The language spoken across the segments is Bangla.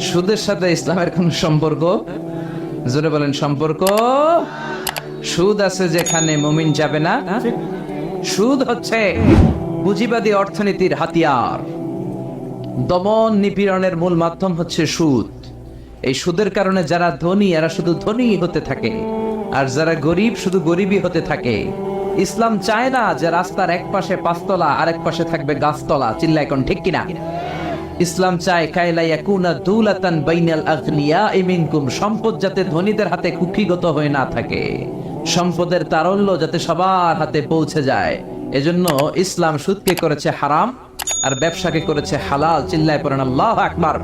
সুদের সাথে ইসলামের কোন সম্পর্ক? জোরে বলেন, সম্পর্ক? সুদ আছে যেখানে মুমিন যাবে না। সুদ হচ্ছে পুঁজিবাদী অর্থনীতির হাতিয়ার। দমন নিপীড়নের মূল মাধ্যম হচ্ছে সুদ। এই সুদের কারণে যারা ধনী, এরা শুধু ধনী হতে থাকে। আর যারা গরিব, শুধু গরিবই হতে থাকে। ইসলাম চায় না যে রাস্তার এক পাশে পাঁচতলা আর এক পাশে থাকবে গাছতলা। চিল্লা এখন ঠিক কিনা? ইসলাম চায় কায়লা ইয়াকুনা দুলাতান বাইনাল আগনিয়া মিনকুম। সম্পদ যাতে ধনীদের হাতে কুক্ষিগত হয়ে না থাকে। সম্পদের তারল্য যাতে সবার হাতে পৌঁছে যায়। এজন্য ইসলাম সুদকে করেছে হারাম, আর ব্যবসাকে করেছে হালাল, চিল্লায় পড়েন আল্লাহ আকবার।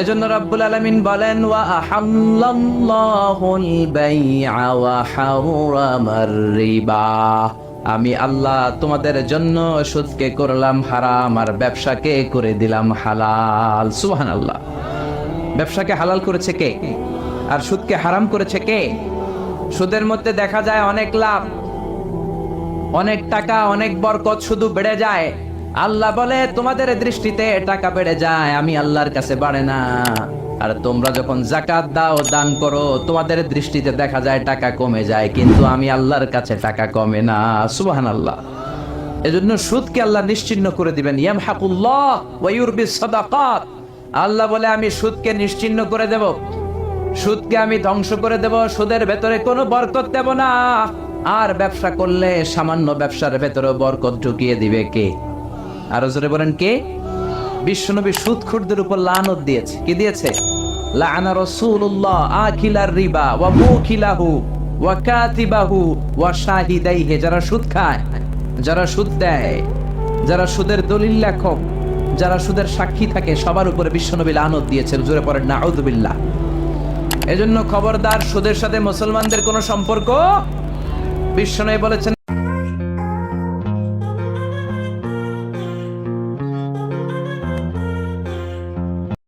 এজন্য রব্বুল আলামিন বলেন, ওয়া আহাল্লাল্লাহুল বাইআ ওয়া হারামার রিবা। আমি আল্লাহ তোমাদের জন্য সুদকে করলাম হারাম আর ব্যবসাকে করে দিলাম হালাল। সুহান আল্লাহ ব্যবসাকে হালাল করেছে কে? আর সুদকে হারাম করেছে কে? সুদের মধ্যে দেখা যায় অনেক লাভ, অনেক টাকা, অনেক বরকত শুধু বেড়ে যায়। আল্লাহ বলে, তোমাদের দৃষ্টিতে টাকা বেড়ে যায়, আমি আল্লাহর কাছে বাড়ে না। আর তোমরা যখন জাকাত দাও, দান করো, তোমাদের দৃষ্টিতে দেখা যায় টাকা কমে যায়, কিন্তু আমি আল্লাহর কাছে টাকা কমে না। সুবাহান আল্লাহ এজন্য সুদকে আল্লাহ নিশ্চিহ্ন করে দিবেন। ইয়াম হাকুল্লাহ সাদাকাত। আল্লাহ বলে, আমি সুদকে নিশ্চিহ্ন করে দেব। সুদকে আমি ধ্বংস করে দেব। সুদের ভেতরে কোনো বরকত দেব না। আর ব্যবসা করলে সামান্য ব্যবসার ভেতরে বরকত ঢুকিয়ে দিবে কে? আরও জোরে বলেন কে? বিশ্বনবী সুদখুরদের উপর লানত দিয়েছে। কি দিয়েছে? লাআনা রাসূলুল্লাহ আকিলার রিবা ওয়া মুকিলাহু ওয়া কাতিবাহু ওয়া যারা সুদ খায়, যারা সুদ দেয়, যারা সুদের দলিল লেখক, যারা সুদের সাক্ষী থাকে, সবার উপরে বিশ্বনবী লানত দিয়েছেন। জোরে পড়েন, নাউযুবিল্লাহ। এজন্য খবরদার সুদের সাথে মুসলমানদের কোনো সম্পর্ক? বিশ্বনবী বলেছেন